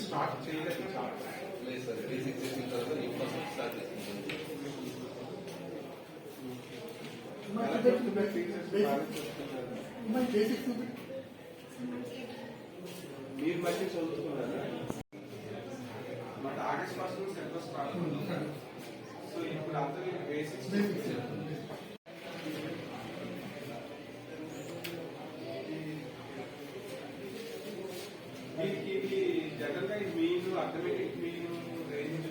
Start చేయలేదు start లేదు sir basic చేసిన తర్వాత ఈ ప్రాసెస్ స్టార్ట్ చేస్తున్నాం మీరు మళ్ళీ చదువుతున్నారా బట్ ఆగస్ట్ ఫస్ట్ నుంచి సిలబస్ స్టార్ట్ సో ఇప్పుడు అందరూ బేసిక్స్ ఇది జనరల్గా ఇది మీన్ రేంజ్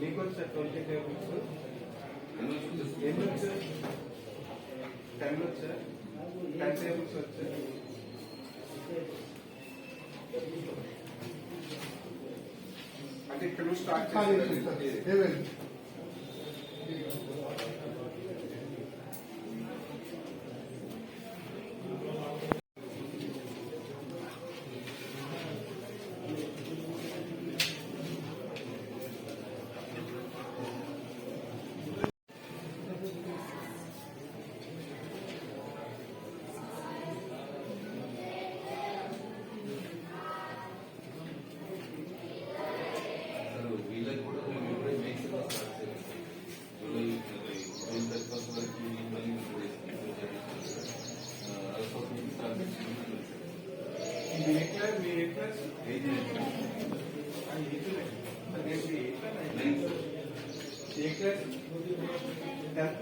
మీకు వచ్చా ట్వంటీ టేబుల్స్ ఎన్ని వచ్చా టెన్ వచ్చా టెన్ టేబుల్స్ వచ్చా ఇక్కడ నుంచి స్టార్ట్ చేసి ఏ క్లాస్ టెన్త్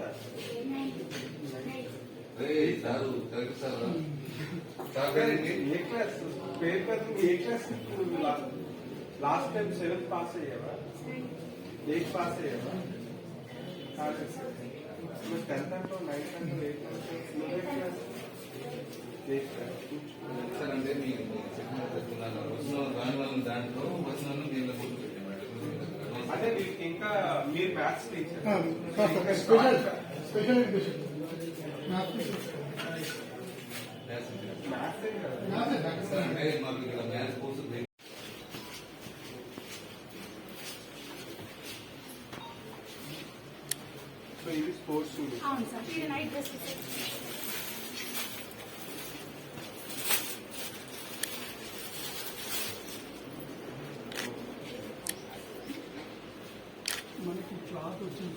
రే సారు కరెక్ట్ సార్ సార్ పేరేంటి ఏ క్లాస్ పేపర్ ఏ class last time seventh pass అయ్యావా ఎయిత్ పాస్ అయ్యావా కాదు నువ్వు టెన్త్ అంటావు నైన్త్ అంటావు ఎయిత్ అంటావు నువ్వు ఏ క్లాస్ ఎయిత్ క్లాస్ సార్ అంటే మీరు చెప్పిన చెప్తున్నాను వచ్చిన రాని వాళ్ళని దాంట్లో వచ్చిన ఇంకా మీరు maths teacher special special education maths కదా సార్ అంటే మాకు ఇక్కడ మ్యాథ్స్ కోర్సు సో ఇది స్పోర్ట్స్ అవును సార్ ఇది నైట్ డ్రెస్ మనకి క్లాత్ వచ్చింది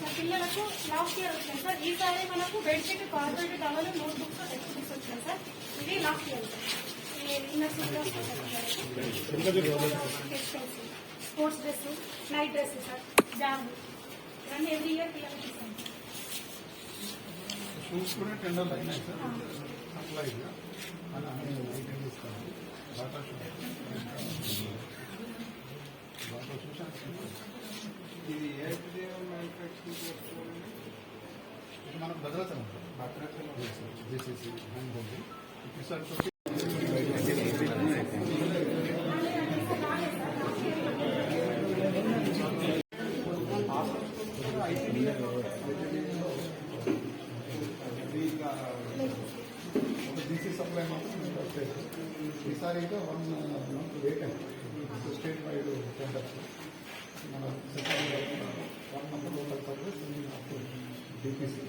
సార్ పిల్లలకు లాస్ట్ ఇయర్ వచ్చినాయి సార్. ఈసారి మనకు bedsheet corporate towel notebook textbook వచ్చినాయి సార్. ఇది last year sports dress night dress sir. Jam. ఇవన్నీ ఎవ్రీ ఇయర్ పిల్లలకి ఇస్తాం షూస్ కూడా టెండర్లు అయినాయి సార్. అప్లైగా అలా. జేసీసీ హ్యాండ్ బోర్డు ఈసారి డీసీ సప్లై మాత్రం మీకు వస్తాయి ఈసారి అయితే వన్ మంత్ లేట్ అయింది స్టేట్ వైడ్ టెండర్స్ మన second one month local service అప్పుడు డిపిసి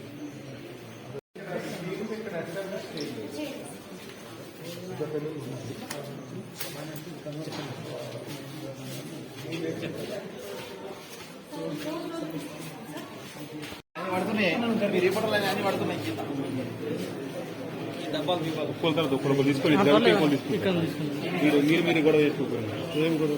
పడుతున్నాయి రిపోర్టర్లు అన్ని పడుతున్నాయి డబ్బాలు దీపాలు ఒక్కొక్కరు ఒక్కొక్కరు తీసుకొని మీరు మీరు గొడవ చేసుకోకండి ఏం గొడవ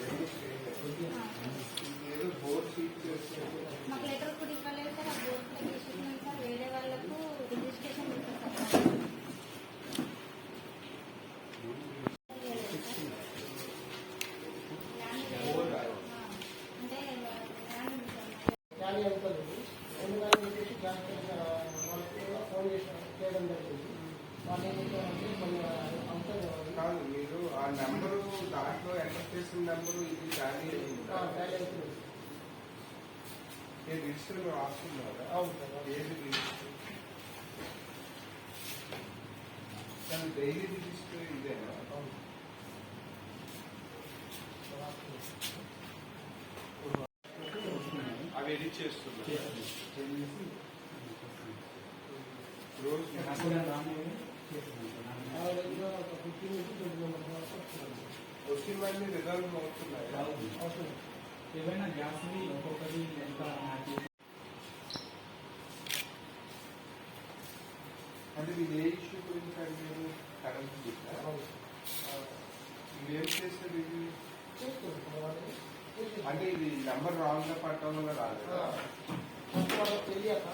ఖాళీ అవుతుంది ఎందుకని చెప్పేసి గ్యాస్ వాళ్ళకి ఫోన్ చేసిన చేయడం జరిగింది. వాళ్ళు కొన్ని అంశాలు కాదు మీరు ఆ నెంబరు దాంట్లో ఎంటర్ చేసిన నెంబరు ఇది టాలీ అయిందా? ఖాళీ అవుతుంది ఏ రిజిస్టర్ రాస్తున్నారు అవును సార్ ఏది రిజిస్టర్? కానీ డైలీ రిజిస్టర్ ఇదేనా? అవును అవి ఎడిట్ చేస్తున్నారు రోజు ఆ దగ్గర ఒక ఫిఫ్టీన్ నుంచి ట్వంటీ మెంబర్స్ వరకు వస్తున్నారు. వచ్చినవన్నీ రిజల్వ్ అవుతున్నాయి అవసరం ఏవైనా గ్యాస్ని ఒక్కొక్కటి ఎంత అంటే ఇది ఏ ఇష్యూ గురించి కరెంట్ ఏం చేస్తారు ఇది. అంటే ఇది నెంబర్ రాంగ్గా పట్టడం వల్ల రాదు తెలియక